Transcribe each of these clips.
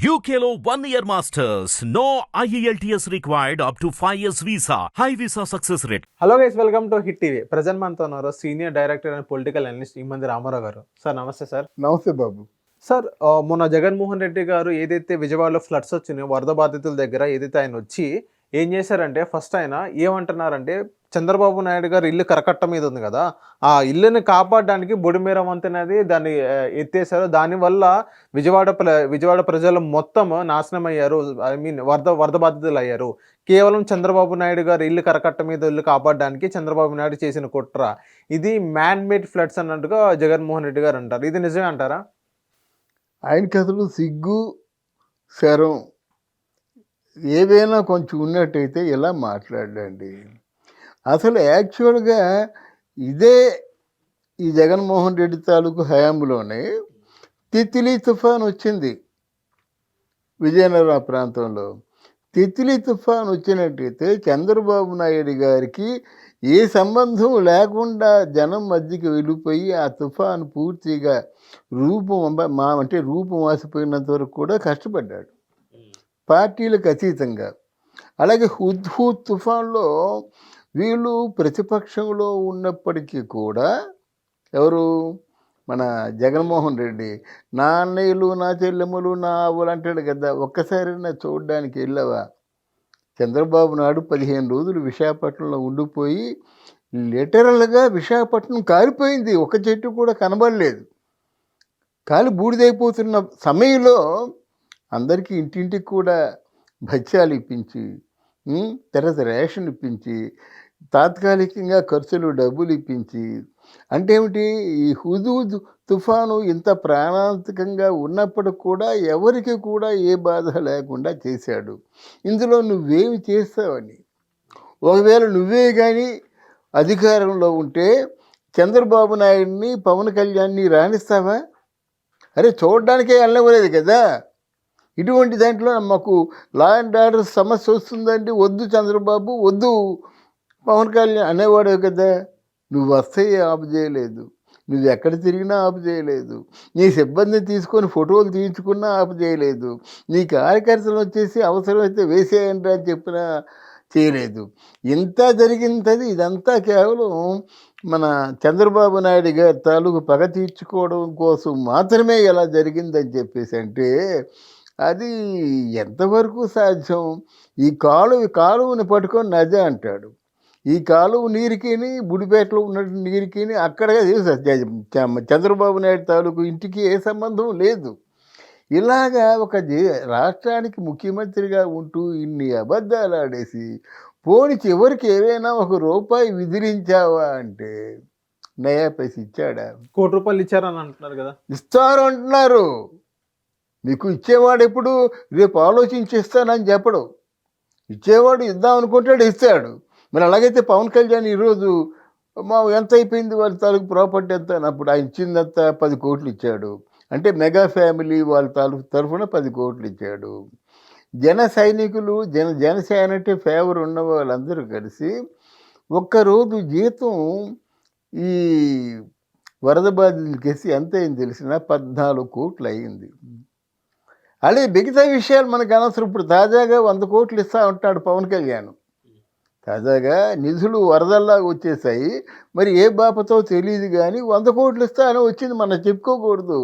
One year masters. No E IELTS required up to 5 years visa. High visa success rate. Hello guys welcome to hit TV present మనతో ఉన్నారు senior director and political analyst ఈ మంది Ramarao garu sir నమస్తే sir నమస్తే బాబు sir ఆ, మొన్న జగన్మోహన్ రెడ్డి గారు ఏదైతే విజయవాడలో ఫ్లడ్స్ వచ్చినాయో వరద బాధితుల దగ్గర ఏదైతే ఆయన వచ్చి ఏం చేశారంటే ఫస్ట్ ఆయన ఏమంటున్నారంటే చంద్రబాబు నాయుడు గారు ఇల్లు కరకట్ట మీద ఉంది కదా ఆ ఇల్లుని కాపాడడానికి బొడిమేర అనేది దాన్ని ఎత్తేశారు. ఎత్తేసారు దానివల్ల విజయవాడ ప్ర- విజయవాడ ప్రజలు మొత్తం నాశనం అయ్యారు ఐ మీన్ వరద వరద బాధితులు అయ్యారు కేవలం చంద్రబాబు నాయుడు గారు ఇల్లు కరకట్ట మీద ఇల్లు కాపాడడానికి చంద్రబాబు నాయుడు చేసిన కుట్ర. ఇది మ్యాన్ మేడ్ ఫ్లడ్స్ అన్నట్టుగా జగన్మోహన్ రెడ్డి గారు అంటారు. ఇది నిజమే అంటారా? ఆయనకి అసలు సిగ్గు శరం ఏదైనా కొంచెం ఉన్నట్టయితే ఇలా మాట్లాడండి. అసలు యాక్చువల్గా ఇదే ఈ జగన్మోహన్ రెడ్డి తాలూకు హయాంలోనే తిత్లీ తుఫాన్ వచ్చింది. విజయనగరం ప్రాంతంలో. తిత్లీ తుఫాన్ వచ్చినట్టయితే చంద్రబాబు నాయుడు గారికి ఏ సంబంధం లేకుండా జనం మధ్యకి వెళ్ళిపోయి ఆ తుఫాను పూర్తిగా రూపం మా అంటే రూపం వాసిపోయినంత వరకు కూడా కష్టపడ్డాడు. పార్టీలకు అతీతంగా. అలాగే హుద్హూ తుఫాన్లో వీళ్ళు ప్రతిపక్షంలో ఉన్నప్పటికీ కూడా ఎవరు? మన జగన్మోహన్ రెడ్డి. నా అన్నయ్యలు నా చెల్లెమ్మలు నా ఆవులు అంటాడు కదా ఒక్కసారి నా చూడడానికి వెళ్ళావా? చంద్రబాబు నాయుడు పదిహేను రోజులు విశాఖపట్నంలో ఉండిపోయి లిటరల్గా విశాఖపట్నం కాలిపోయింది ఒక చెట్టు కూడా కనబడలేదు. కాలి బూడిదైపోతున్న సమయంలో అందరికీ ఇంటింటికి కూడా భత్యాలు ఇప్పించి తర్వాత రేషన్ ఇప్పించి తాత్కాలికంగా ఖర్చులు డబ్బులు ఇప్పించి అంటే ఏమిటి? ఈ హుదూద్ తుఫాను ఇంత ప్రాణాంతకంగా ఉన్నప్పటికి కూడా ఎవరికి కూడా ఏ బాధ లేకుండా చేశాడు. ఇందులో నువ్వేమి చేస్తావని? ఒకవేళ నువ్వే కానీ అధికారంలో ఉంటే చంద్రబాబు నాయుడిని పవన్ కళ్యాణ్ని రాణిస్తావా అరే చూడడానికే వెళ్ళవలేదు కదా? ఇటువంటి దాంట్లో మాకు లా అండ్ ఆర్డర్ సమస్య వస్తుందండి వద్దు చంద్రబాబు వద్దు పవన్ కళ్యాణ్ అనేవాడు కదా. నువ్వు వస్తే ఆపు చేయలేదు. నువ్వు ఎక్కడ తిరిగినా ఆపు చేయలేదు. నీ సిబ్బందిని తీసుకొని ఫోటోలు తీయించుకున్నా ఆపు చేయలేదు. నీ కార్యకర్తలు వచ్చేసి అవసరమైతే వేసేయండి అని చెప్పినా చేయలేదు. ఇంత జరిగింది ఇదంతా కేవలం మన చంద్రబాబు నాయుడు గారి తాలూకు పగ తీర్చుకోవడం కోసం మాత్రమే ఇలా జరిగిందని చెప్పేసి అంటే అది ఎంతవరకు సాధ్యం? ఈ కాలువ కాలువని పట్టుకొని నది అంటాడు. ఈ కాలువ నీరుకిని బుడిపేటలో ఉన్న నీరుకిని అక్కడ చంద్రబాబు నాయుడు తాలూకు ఇంటికి ఏ సంబంధం లేదు. ఇలాగా ఒక రాష్ట్రానికి ముఖ్యమంత్రిగా ఉంటూ ఇన్ని అబద్ధాలు ఆడేసి పోని చివరికి ఏవైనా ఒక రూపాయి విదిలించావా అంటే నయా పైస ఇచ్చాడా? కోటి రూపాయలు ఇచ్చారని అంటున్నారు కదా. ఇస్తారు అంటున్నారు. మీకు ఇచ్చేవాడు ఎప్పుడు రేపు ఆలోచించి ఇస్తానని చెప్పడు. ఇచ్చేవాడు ఇద్దాం అనుకుంటాడు ఇస్తాడు. మరి అలాగైతే పవన్ కళ్యాణ్ ఈరోజు మా ఎంత అయిపోయింది వాళ్ళ తాలూకు ప్రాపర్టీ ఎంత? అన్నప్పుడు ఆయన ఇచ్చిందంతా పది కోట్లు ఇచ్చాడు. అంటే మెగా ఫ్యామిలీ వాళ్ళ తాలూకు తరఫున పది కోట్లు ఇచ్చాడు. జన సైనికులు జన జనసేన అంటే ఫేవర్ ఉన్న వాళ్ళందరూ కలిసి ఒక్కరోజు జీతం ఈ వరద బాధితులకేసి ఎంత అయింది తెలిసిన పద్నాలుగు కోట్లు అయ్యింది అలాగే మిగతా విషయాలు మనకు అనవసరం. ఇప్పుడు తాజాగా వంద కోట్లు ఇస్తా ఉంటాడు పవన్ కళ్యాణ్. తాజాగా నిధులు వరదల్లాగా వచ్చేసాయి. మరి ఏ బాపతో తెలియదు కానీ వంద కోట్లు ఇస్తా అని వచ్చింది. మనం చెప్పుకోకూడదు.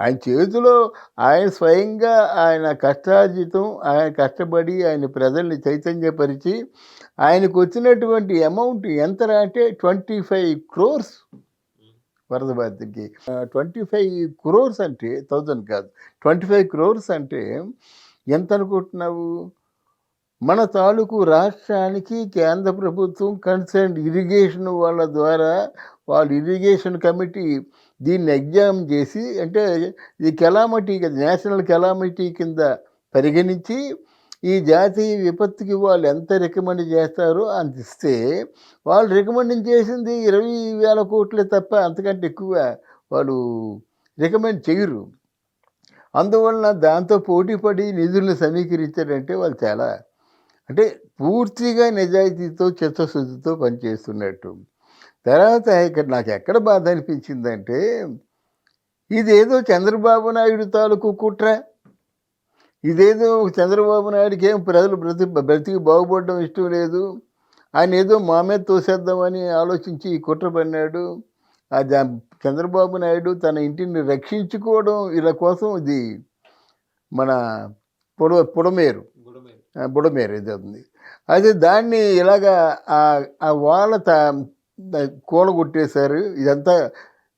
ఆయన చేతిలో ఆయన స్వయంగా ఆయన కష్టార్జితం ఆయన కష్టపడి ఆయన ప్రజల్ని చైతన్యపరిచి ఆయనకు వచ్చినటువంటి అమౌంట్ ఎంత అంటే ట్వంటీ ఫైవ్ క్రోర్స్ వరద బాధితుడికి ట్వంటీ ఫైవ్ క్రోర్స్ అంటే థౌజండ్ కాదు. ట్వంటీ ఫైవ్ క్రోర్స్ అంటే ఎంత అనుకుంటున్నావు? మన తాలూకు రాష్ట్రానికి కేంద్ర ప్రభుత్వం కన్సర్న్ ఇరిగేషన్ వాళ్ళ ద్వారా వాళ్ళు ఇరిగేషన్ కమిటీ దీన్ని ఎగ్జామ్ చేసి అంటే ఈ కెలామిటీ నేషనల్ కెలామిటీ కింద పరిగణించి ఈ జాతీయ విపత్తుకి వాళ్ళు ఎంత రికమెండ్ చేస్తారో అంత ఇస్తే వాళ్ళు రికమెండ్ చేసింది ఇరవై వేల కోట్లే తప్ప అంతకంటే ఎక్కువ వాళ్ళు రికమెండ్ చేయరు. అందువలన దాంతో పోటీపడి నిధులను సమీకరించారంటే వాళ్ళు చాలా అంటే పూర్తిగా నిజాయితీతో చిత్తశుద్ధితో పనిచేస్తున్నట్టు. తర్వాత ఇక్కడ నాకు ఎక్కడ బాధ అనిపించిందంటే ఇదేదో చంద్రబాబు నాయుడు తాలూకు కుట్ర. ఇదేదో చంద్రబాబు నాయుడుకి ఏం ప్రజలు బ్రతి బ్రతికి బాగుపడడం ఇష్టం లేదు. ఆయన ఏదో మా మీద తోసేద్దామని ఆలోచించి ఈ కుట్ర పడినాడు. చంద్రబాబు నాయుడు తన ఇంటిని రక్షించుకోవడం ఇలా కోసం ఇది మన పొడ పొడమేరు. బుడమేరు ఇది ఉంది. అయితే దాన్ని ఇలాగా ఆ- ఆ వాళ్ళ త కూలగొట్టేశారు. ఇదంతా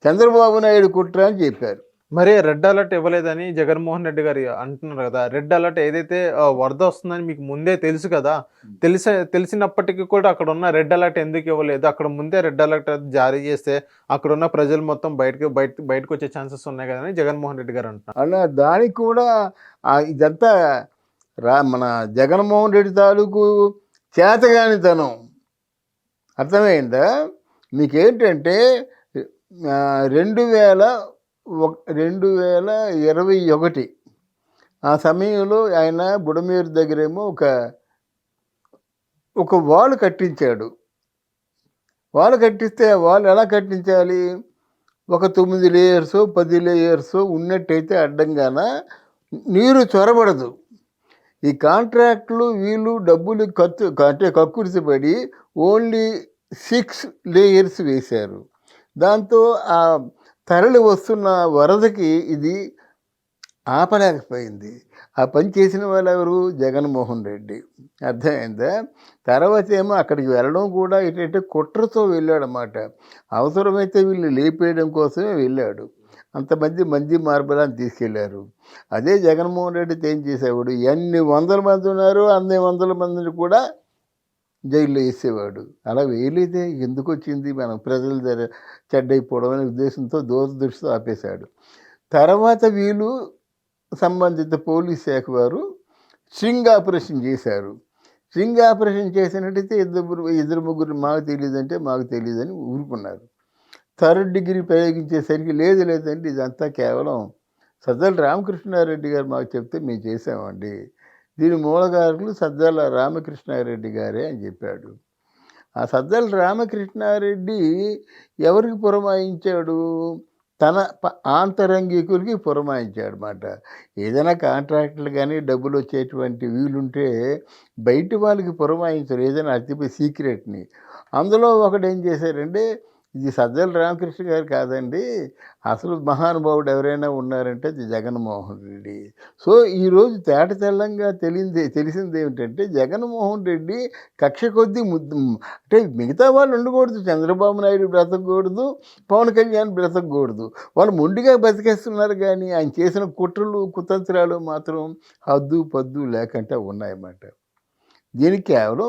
చంద్రబాబు నాయుడు కుట్ర అని చెప్పారు. మరి రెడ్ అలర్ట్ ఇవ్వలేదని జగన్మోహన్ రెడ్డి గారు అంటున్నారు కదా. రెడ్ అలర్ట్ ఏదైతే వరద వస్తుందని మీకు ముందే తెలుసు కదా. తెలిసే తెలిసినప్పటికీ కూడా అక్కడ ఉన్న రెడ్ అలర్ట్ ఎందుకు ఇవ్వలేదు? అక్కడ ముందే రెడ్ అలర్ట్ జారీ చేస్తే అక్కడ ఉన్న ప్రజలు మొత్తం బయటకు బయట బయటకు వచ్చే ఛాన్సెస్ ఉన్నాయి కదా అని జగన్మోహన్ రెడ్డి గారు అంటున్నారు. అలా దానికి కూడా ఇదంతా రా మన జగన్మోహన్ రెడ్డి తాలూకు చేతగానితనం. అర్థమైందా? మీకేంటంటే రెండు వేల రెండు వేల ఇరవై ఒకటి. ఆ సమయంలో ఆయన బుడమేరు దగ్గరేమో ఒక ఒక వాల్ కట్టించాడు. వాల్ కట్టిస్తే ఆ వాల్ ఎలా కట్టించాలి? ఒక తొమ్మిది లేయర్స్ పది లేయర్స్ ఉన్నట్టయితే అడ్డంగాన నీరు చొరబడదు. ఈ కాంట్రాక్ట్లు వీళ్ళు డబ్బులు ఖర్చు అంటే కక్కుర్చిపడి ఓన్లీ సిక్స్ లేయర్స్ వేశారు. దాంతో ఆ తరలి వస్తున్న వరదకి ఇది ఆపలేకపోయింది. ఆ పని చేసిన వాళ్ళు ఎవరు జగన్మోహన్ రెడ్డి. అర్థమైందా? తర్వాత ఏమో అక్కడికి వెళ్ళడం కూడా ఏంటంటే కుట్రతో వెళ్ళాడనమాట అవసరమైతే వీళ్ళు లేపేయడం కోసమే వెళ్ళాడు. అంతమంది మంది మార్బలాన్ని తీసుకెళ్ళారు. అదే జగన్మోహన్ రెడ్డి ఏం చేసేవాడు? ఎన్ని వందల మంది ఉన్నారు? అన్ని వందల మందిని కూడా జైల్లో వేసేవాడు అలా వేయలేదే ఎందుకు వచ్చింది మనం ప్రజల దగ్గర చెడ్డైపోవడం అనే ఉద్దేశంతో దూరదృష్టితో ఆపేశాడు. తర్వాత వీళ్ళు సంబంధిత పోలీస్ శాఖ వారు స్ట్రింగ్ ఆపరేషన్ చేశారు. స్ట్రింగ్ ఆపరేషన్ చేసినట్టయితే ఇద్దరు ఇద్దరు ముగ్గురు మాకు తెలియదంటే మాకు తెలియదని ఊరుకున్నారు. థర్డ్ డిగ్రీ ప్రయోగించేసరికి లేదు లేదండి ఇదంతా కేవలం సజ్జల రామకృష్ణారెడ్డి గారు మాకు చెప్తే మేము చేసామండి దీని మూలకారకులు సజ్జల రామకృష్ణారెడ్డి గారే అని చెప్పాడు. ఆ సజ్జల రామకృష్ణారెడ్డి ఎవరికి పురమాయించాడు? తన ప- ఆంతరంగికులకి పురమాయించాడు అనమాట ఏదైనా కాంట్రాక్టులు కానీ డబ్బులు వచ్చేటువంటి వీలుంటే బయట వాళ్ళకి పురమాయించరు. ఏదైనా అతిపై సీక్రెట్ని. అందులో ఒకడు ఏం చేశారంటే ఇది సజ్జల రామకృష్ణ గారు కాదండి. అసలు మహానుభావుడు ఎవరైనా ఉన్నారంటే అది జగన్మోహన్ రెడ్డి. సో ఈరోజు తేట తెల్లంగా తెలింది తెలిసింది ఏమిటంటే జగన్మోహన్ రెడ్డి కక్ష కొద్దీ ముద్దు అంటే మిగతా వాళ్ళు ఉండకూడదు. చంద్రబాబు నాయుడు బ్రతకూడదు పవన్ కళ్యాణ్ బ్రతకూడదు వాళ్ళు మొండిగా బ్రతికేస్తున్నారు కానీ ఆయన చేసిన కుట్రలు కుతంత్రాలు మాత్రం హద్దు పద్దు లేకుండా ఉన్నాయన్నమాట. దీనికి కేవలం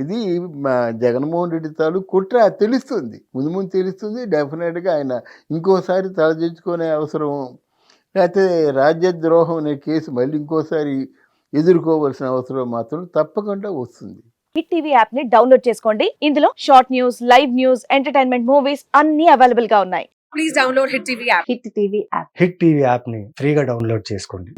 ఇది మా జగన్మోహన్ రెడ్డి తాలూ కుట్ర తెలుస్తుంది. ముందు ముందు తెలుస్తుంది. డెఫినెట్గా ఆయన ఇంకోసారి తలదించుకునే అవసరం. లేకపోతే రాజ్యద్రోహం అనే కేసు మళ్ళీ ఇంకోసారి ఎదుర్కోవాల్సిన అవసరం మాత్రం తప్పకుండా వస్తుంది. హిట్ టీవీ యాప్ని డౌన్లోడ్ చేసుకోండి. ఇందులో short news live news entertainment movies అన్ని అవైలబుల్గా ఉన్నాయి. please download Hit TV app. Hit TV app. Hit TV యాప్ని ఫ్రీగా డౌన్లోడ్ చేసుకోండి.